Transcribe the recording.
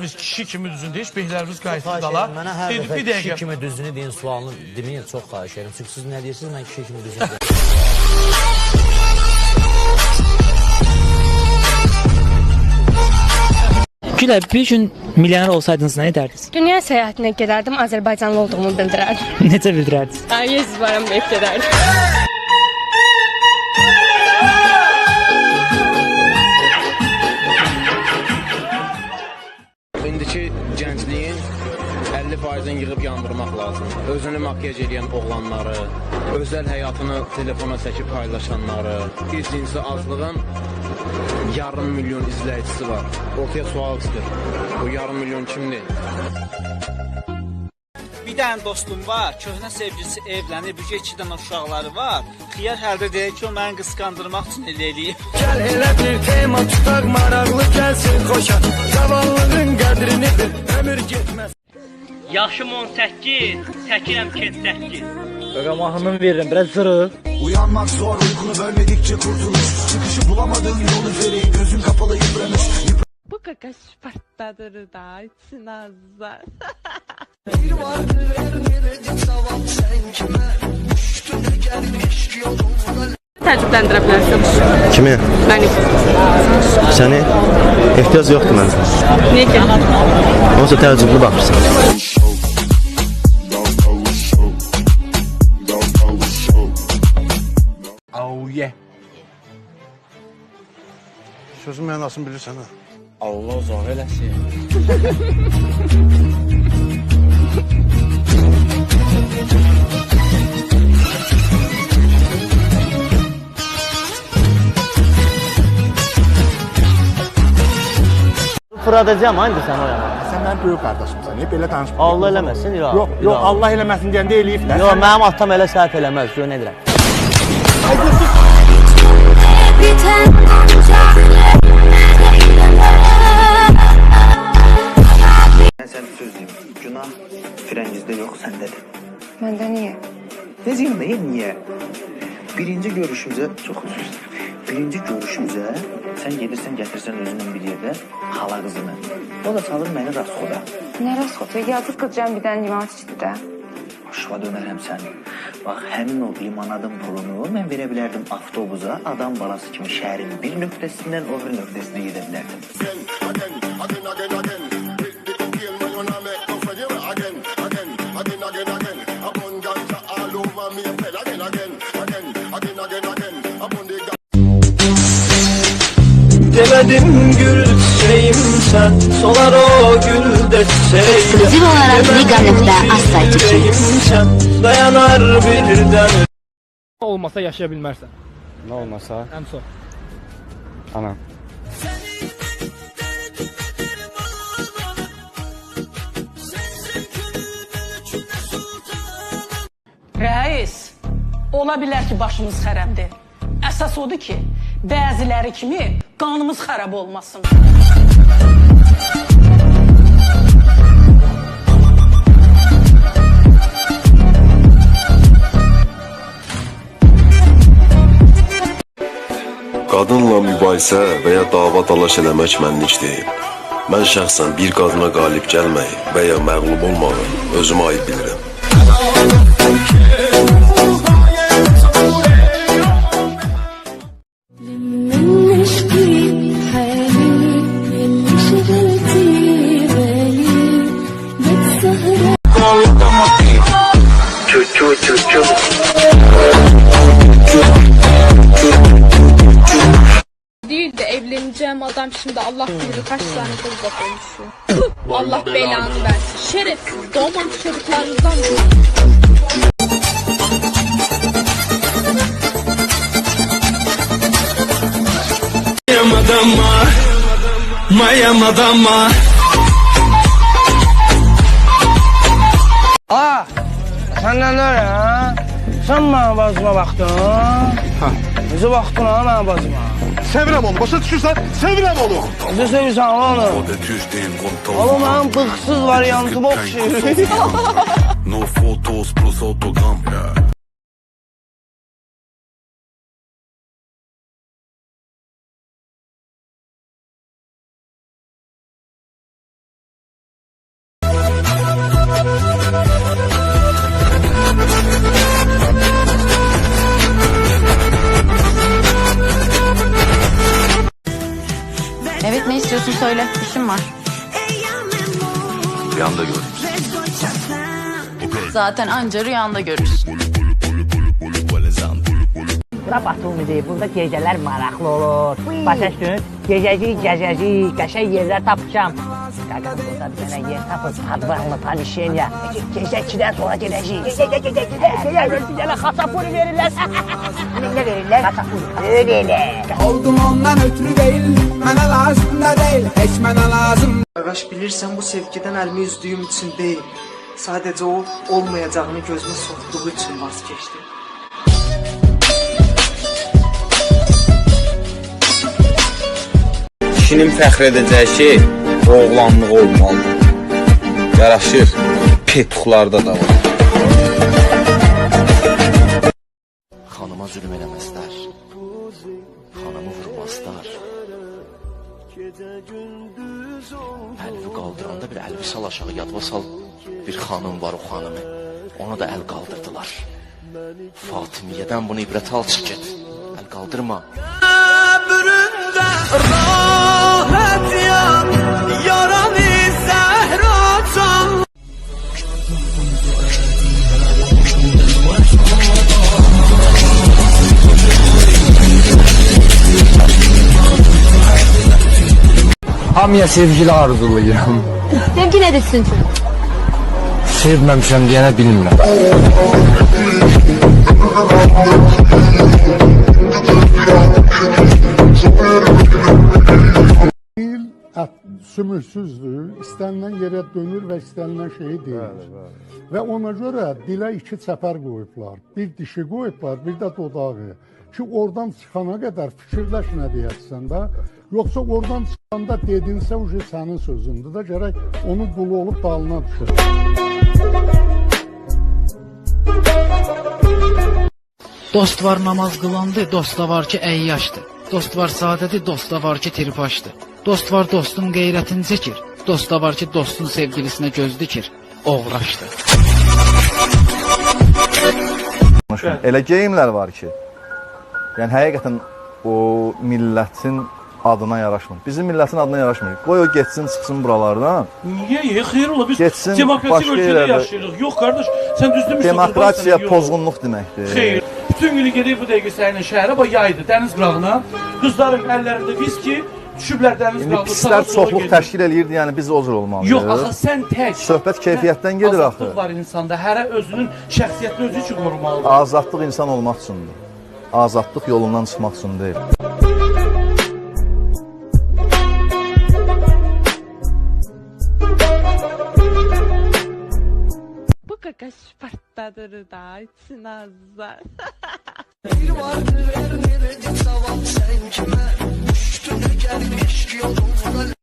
Beylərimiz kişi kimi düzün deyir, beylərimiz qayıtsız dala. edirəm, mənə hər Dedi, dəfə bir kişi kimi düzünü deyin sualını demeyin çox xahiş edirəm. Çünki siz nə deyirsiniz, mən kişi kimi düzünü deyirəm. Gülə, bir gün milyoner olsaydınız nə edərdiniz? Dünya səyahətinə gedərdim, Azərbaycanlı olduğumu bildirərdim. Necə bildirərdiniz? Əziz varam deyib gedərdim. Yandırmaq lazımdır. Özünü makyaj edən oğlanları, özəl həyatını telefona çəkib paylaşanları, bir cinsi azlığın yarım milyon izləyicisi var. Ortaya sual çıxır. Bu yarım milyon kimdir? Bir dənə dostum var, köhnə sevgilisi evlənib, bir iki dənə uşaqları var. Xiyar həldə deyir ki, o məni qısqandırmaq üçün elə eləyib. Gel hele bir tema tutak maraqlı gelsin koşa Zavallının qədrini bil ömür gitmez Yaşım 18, çəkirəm kentdəki. Mahnımı verirəm, biraz zırıq. Uyanmak zor uykunu bölmedikçe kurtuluş Çıkışı bulamadığın yol üzeri gözün kapalı yıpranış Bu kaka partladır da için azlar. Təəccübləndirə bilərsən. Kimi? Məni. Səni ehtiyac yoxdur mənə. Niyə ki? Onsuz təəccüblü baxırsan. Sözün mənasını bilirsən ha. Allah uzaq eləsin. Fıradacağım hangi sən o yana? Sən mənim böyük qardaşımsan. Niyə belə danışmırsan? Allah eləməsin, yox. Yox, yox, Allah eləməsin deyəndə eləyib də. Yox, mənim atam elə səhv eləməz, gör nə edirəm. Ben Günah frengizde yok sendedir Məndə niyə? Ne diyeyim ne niye? Birinci görüşümüze çok özür dilerim. Birinci görüşümüze sen gelirsen getirsen özünün bir yerde hala kızını. O da salır beni raskoda. Nə rasxotu? Yazıq qızcan bir dənə limonat içdi də. Aşıva dönerəm sən. Bax, həmin o limonadın pulunu mən verə bilərdim avtobusa, adam balası kimi şəhərin bir nöqtəsindən o bir nöqtəsinə gedə bilərdim. Demədim gül çiçeğim sen, solar o gül de çiçeğim. Liqanlıqda az sayt üçün. sen, dayanar birden. Olmasa yaşaya bilmərsən. Nə olmasa? Ən son. Anam. Rəis, ola bilər ki, başımız xərəbdir. Əsas odur ki, bəziləri kimi qanımız xarab olmasın. Qadınla mübahisə və ya dava dalaş eləmək mənlik deyil. Mən şəxsən bir qadına qalib gəlməyi və ya məğlub olmağı özümə ayıb bilirəm. Evleneceğim adam şimdi Allah bilir kaç tane kızla konuşuyor. Allah belanı versin. Şerefsiz doğmamış çocuklarımızdan Mayamadama, mayamadama. Aa, səndən öyle ha? Sən mənə bacıma baxdın? Ha. Necə baxdın ha mənə bacıma? Sevirəm onu. Başa lan onu? da düz deyil Oğlum mənim bıxsız variantımı oxşayır. No photos plus autogram. İstiyorsun söyle. İşim var. Rüyamda gördüm. Zaten anca rüyanda görürsün. Bura Batumidir. Burada gecələr maraqlı olur. Başa düşdünüz? Gecəcik, gecəcik, qəşəng yerlər tapacağam. Burada bir dənə yer tapıb, padvarlı panişenya. Gecə 2-dən sonra gedəcəyik. Gecə, gecə, gecə. Hər bir dənə xasapuri verirlər. Nə verirlər? Xasapuri. Öyle. Oldum ondan ötürü değil, mənə lazım da değil, heç mənə lazım. Qardaş bilirsən bu sevgidən əlimi üzdüyüm üçün deyil. Sadəcə o olmayacağını gözümə soxduğu üçün vaz keçdim. Kişinin fəxr edəcəyi şey oğlanlığı olmalıdır. Yaraşır, petuqlarda da var. Xanıma zülm eləməzlər. Xanımı vurmazlar. Əlvi qaldıranda bir əlvi sal aşağı yadıma sal. Bir xanım var o xanımı. Ona da əl qaldırdılar. Fatimiyədən bunu ibrət al çıx get. Əl qaldırma. Ömründə rahat Hamıya sevgili arzulayıram. Sevgi nedir sizin için? Sevməmişəm deyənə bilmirəm. Dil sümüksüzdür, istənilən yerə dönür və istənilən şeyi deyir. Və ona görə dilə iki çəpər qoyublar. Bir dişi qoyublar, bir də dodağı. Ki oradan çıxana qədər fikirləş nə deyəcəksən də. Yoxsa oradan çıxanda dedinsə uje sənin sözündür də gərək onun qulu olub dalına düşür. Dost var namaz qılandı, dost da var ki əyyaşdır. Dost var sadədir, dost da var ki tirpaşdır. Dost var dostun qeyrətini çəkir. Dost da var ki dostun sevgilisinə göz dikir. Oğraşdır. Elə geyimlər var ki, yəni həqiqətən o millətin adına yaraşmır. Bizim millətin adına yaraşmır. Qoy o getsin, çıxsın buralardan. Niye? Xeyr ola biz Getsin, demokratik ölkədə yaşayırıq. Yox qardaş, sən düzdür mü? Demokratiya pozğunluq deməkdir. Xeyr. Bütün günü gedib bu dəqiqə sənin şəhərə, bax yaydı, dəniz qırağına. Qızların əllərində viski, düşüblər dəniz İndi qırağına. pislər çoxluq təşkil eləyirdi, yəni biz o cür olmalıyıq. Yox, axı sən tək. Söhbət keyfiyyətdən gedir axı. Azadlıq var insanda. Hərə özünün şəxsiyyətini özü üçün qorumalıdır. Azadlıq insan olmaq üçündür. Azadlıq yolundan çıxmaq üçün deyil. Bu kaka partladır da için azlar. Bir vardır verir, savam sen kime? Üstüne gelmiş yoluna